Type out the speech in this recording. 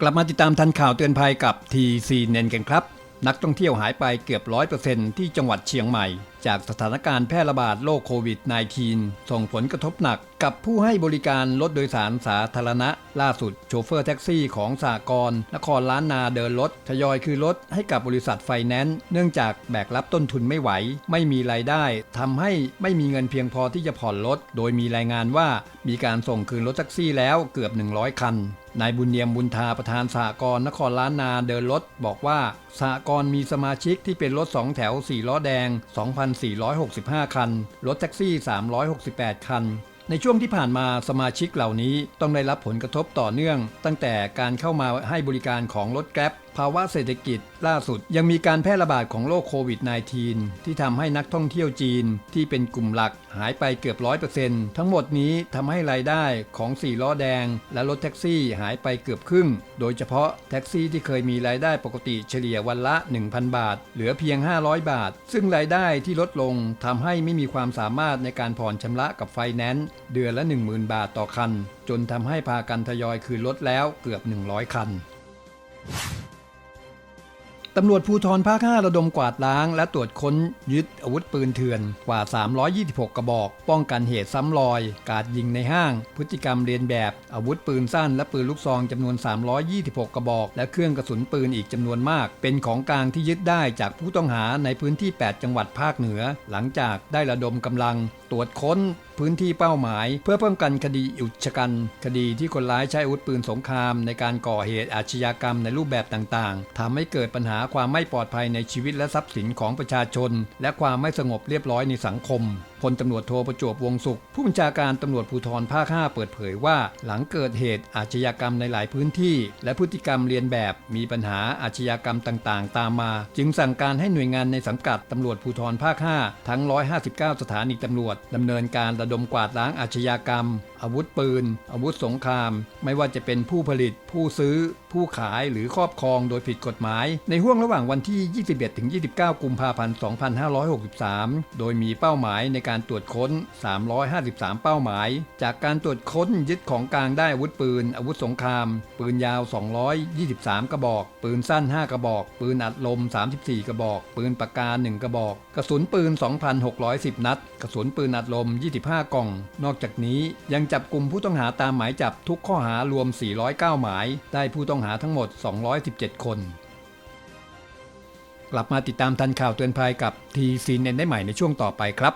กลับมาติดตามทันข่าวเตือนภัยกับทีซีเนนกันครับ นักท่องเที่ยวหายไปเกือบร้อยเปอร์เซ็นต์ที่จังหวัดเชียงใหม่ จากสถานการณ์แพร่ระบาดโรคโควิด -19 ส่งผลกระทบหนักกับผู้ให้บริการรถโดยสารสาธารณะ ล่าสุดโชเฟอร์แท็กซี่ของสากรนครล้านนาเดินรถทยอยคืนรถให้กับบริษัทไฟแนนซ์เนื่องจากแบกรับต้นทุนไม่ไหว ไม่มีรายได้ทำให้ไม่มีเงินเพียงพอที่จะผ่อนรถ โดยมีรายงานว่ามีการส่งคืนรถแท็กซี่แล้วเกือบ 100 คัน นายบุญเนียมบุญทาประธานสหกรณ์นครล้านนาเดินรถบอกว่าสหกรณ์มีสมาชิกที่เป็นรถ 2 แถว 4 ล้อแดง 2,465 คัน รถแท็กซี่ 368 คัน ในช่วงที่ผ่านมาสมาชิกเหล่านี้ต้องได้รับผลกระทบต่อเนื่อง ตั้งแต่การเข้ามาให้บริการของรถแกร็บ ภาวะเศรษฐกิจ ล่าสุดยังมีการแพร่ระบาดของโรคโควิด -19 ที่ทำให้นักท่องเที่ยวจีนที่เป็นกลุ่มหลักหายไปเกือบร้อยเปอร์เซ็นต์ทั้งหมดนี้ทำให้รายได้ของสี่ล้อแดง และรถแท็กซี่หายไปเกือบครึ่ง โดยเฉพาะแท็กซี่ที่เคยมีรายได้ปกติเฉลี่ยวันละ 1,000 บาท เหลือเพียง 500 บาท ซึ่งรายได้ที่ลดลงทำให้ไม่มีความสามารถในการผ่อนชำระกับไฟแนนซ์เดือนละ 10,000 บาทต่อคัน จนทำให้พากันทยอยคืนรถแล้วเกือบ 100 คัน ตำรวจภูธรภาค5ระดมกวาดล้าง และตรวจค้นยึดอาวุธปืนเถื่อนกว่า 326 กระบอก ป้องกันเหตุซ้ำรอย การยิงในห้าง พฤติกรรมเรียนแบบ อาวุธปืนสั้นและปืนลูกซองจำนวน 326 กระบอก และเครื่องกระสุนปืนอีกจำนวนมาก เป็นของกลางที่ยึดได้จากผู้ต้องหาในพื้นที่ 8 จังหวัดภาคเหนือ หลังจากได้ระดมกำลัง ตรวจค้นพื้นที่เป้าหมาย เพื่อป้องกันคดีอุกชกัน คดีที่คนร้ายใช้อาวุธปืนสงคราม ในการก่อเหตุอาชญากรรมในรูปแบบต่างๆทำให้เกิดปัญหาความไม่ปลอดภัยในชีวิตและทรัพย์สินของประชาชน และความไม่สงบเรียบร้อยในสังคมพลตำรวจโทประจวบวงศุข ผู้บัญชาการตำรวจภูธรภาค 5 เปิดเผยว่า หลังเกิดเหตุอาชญากรรมในหลายพื้นที่ และพฤติกรรมเรียนแบบมีปัญหาอาชญากรรมต่างๆ ตามมา จึงสั่งการให้หน่วยงานในสังกัดตำรวจภูธรภาค 5 ทั้ง 159 สถานีตำรวจดำเนินการระดมกวาดล้างอาชญากรรม อาวุธปืน อาวุธสงคราม ไม่ว่าจะเป็นผู้ผลิต ผู้ซื้อ ผู้ขายหรือครอบครองโดยผิดกฎหมาย ในห่วงระหว่างวันที่ 21 ถึง 29 กุมภาพันธ์ 2563 โดยมีเป้าหมายในการตรวจค้น 353 เป้าหมาย จากการตรวจค้นยึดของกลางได้อาวุธปืน อาวุธสงคราม ปืนยาว 223 กระบอก ปืนสั้น 5 กระบอก ปืนอัดลม 34 กระบอก ปืนปากกา 1 กระบอก กระสุนปืน 2,610 นัด กระสุนปืนอัดลม 25 กล่อง นอกจากนี้ยังจับกลุ่มผู้ต้องหาตามหมายจับทุกข้อหารวม 409 หมาย ได้ผู้ต้องหาทั้งหมด 217 คน กลับมาติดตามทันข่าวเตือนภัยกับทีซีเนได้ใหม่ในช่วงต่อไปครับ